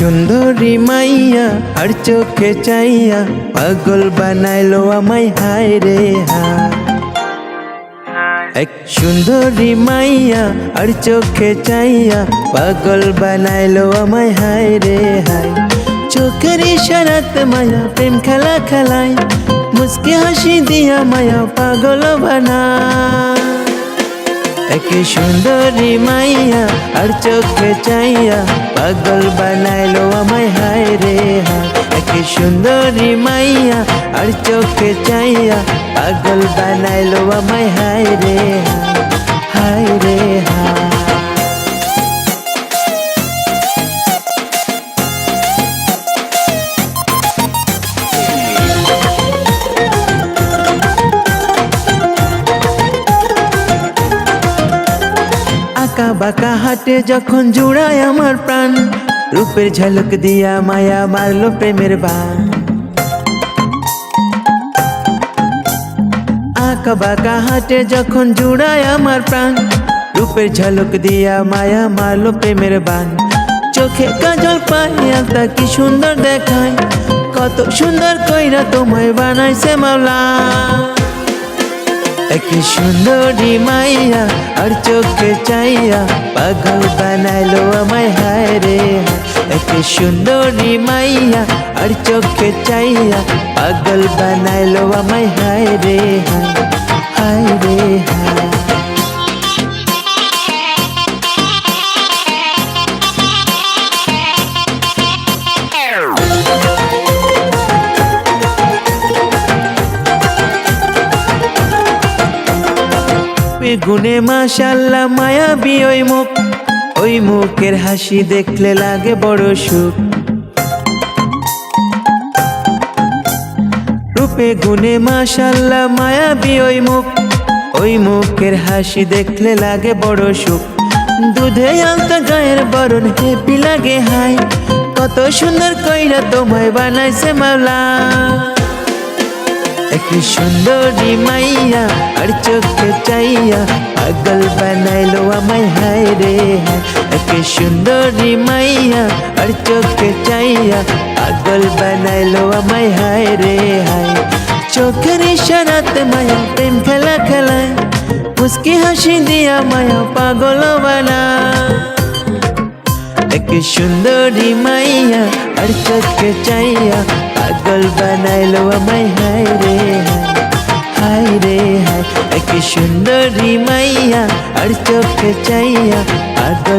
সুন্দরী মাইয়া আর চোখে চাইয়া পাগল বানাইলো আমায়, হায় রে হায়। এক সুন্দরী মাইয়া আর চোখে চাইয়া পাগল বানাইলো আমায়, হায় রে হায়। চোখের ইশারাত মায়া, প্রেম খেলা খেলায় মুসকে হাসি দিয়া মায়া পাগল বানা এক সুন্দরী মাইয়া আর চোখে চাইয়া পাগল বানাইলো আমায় হায় রে হায় এক সুন্দরী মাইয়া আর চোখে চাইয়া পাগল বানাইলো আমায় হায় রে হায় বাঁকা হাটে যখন জুড়ায় আমার প্রাণ, রূপের ঝলক দিয়া মায়া মারলো প্রেমের বান আঁকা বাঁকা হাটে যখন জুড়ায় আমার প্রাণ, রূপের ঝলক দিয়া মায়া মারলো প্রেমের বান চোখে কাজল পাইয়া তা কি সুন্দর দেখায়, কত সুন্দর কইরা তোমায় বানাইছে মাওলা। এক সুন্দরী মাইয়া আর চোখে চাইয়া পাগল বানাইলো আমায় হায় রে এক সুন্দরী মাইয়া আর চোখে চাইয়া পাগল বানাইলো আমায় হায় রে হায় হায় রে হায় বেগুনে মাশাল্লাহ মায়াবী ওই মুখ। ওই মুখের হাসি দেখলে লাগে বড় সুখ। রূপে গুনে মাশাল্লাহ মায়াবী ওই মুখ। ওই মুখের হাসি দেখলে লাগে বড় সুখ। দুধে আলতা গায়ের বরণ হেপি লাগে হাই কত সুন্দর কইরা তোমায় বানাইছে মাওলা। এক সুন্দরী মাইয়া আর চোখে চাইয়া পাগল বানাইলো আমায় হায় রে হায় এক সুন্দরী মাইয়া আর চোখে চাইয়া পাগল বানাইলো আমায় হায় রে হায় চোখের ইশারাতে মায়া প্রেম খেলা খেলায় মুসকি হাসি দিয়া মায়া পাগল বানা এক সুন্দরী মাইয়া আর চোখে চাইয়া পাগল বানাইলো আমায় সুন্দরী মাইয়া আর চোখে চাইয়া পাগল বানাইলো